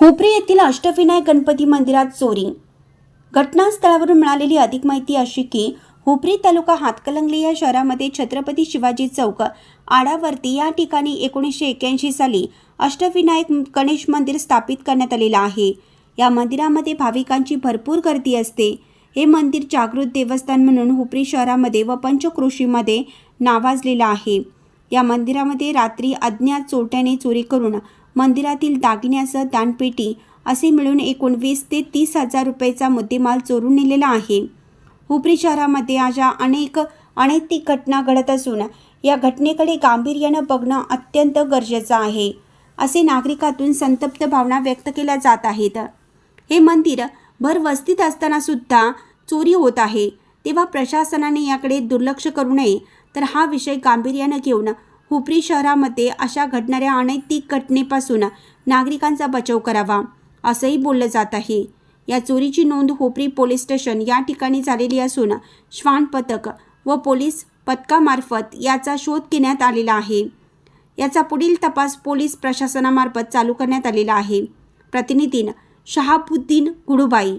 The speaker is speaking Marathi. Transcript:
हुपरी येथील अष्टविनायक गणपती मंदिरात चोरी. घटनास्थळावरून मिळालेली अधिक माहिती अशी की हुपरी तालुका हातकलंगली या शहरामध्ये छत्रपती शिवाजी चौक आडावरती या ठिकाणी एकोणीसशे एक्याऐंशी साली अष्टविनायक गणेश मंदिर स्थापित करण्यात आलेलं आहे. या मंदिरामध्ये भाविकांची भरपूर गर्दी असते. हे मंदिर जागृत देवस्थान म्हणून हुपरी शहरामध्ये व पंचक्रोशीमध्ये नावाजलेलं आहे. या मंदिरामध्ये रात्री अज्ञात चोरट्याने चोरी करून मंदिरातील दागिन्यासह दानपेटी असे मिळून एकोणवीस ते तीस हजार रुपयेचा मुद्देमाल चोरून नेलेला आहे. हुपरी शहरामध्ये अशा अनेक अनैतिक घटना घडत असून या घटनेकडे गांभीर्यानं बघणं अत्यंत गरजेचं आहे असे नागरिकातून संतप्त भावना व्यक्त केल्या जात आहेत. हे मंदिर भर वस्तीत असताना सुद्धा चोरी होत आहे. तेव्हा प्रशासनाने याकडे दुर्लक्ष करू नये तर हा विषय गांभीर्यानं घेऊन हुपरी शहरामध्ये अशा घडणाऱ्या अनैतिक घटनेपासून नागरिकांचा बचाव करावा असंही बोललं जात आहे. या चोरीची नोंद हुपरी पोलीस स्टेशन या ठिकाणी झालेली असून श्वान पथक व पोलीस पथकामार्फत याचा शोध घेण्यात आलेला आहे. याचा पुढील तपास पोलीस प्रशासनामार्फत चालू करण्यात आलेला आहे. प्रतिनिधी शहाबुद्दीन गुडुबाई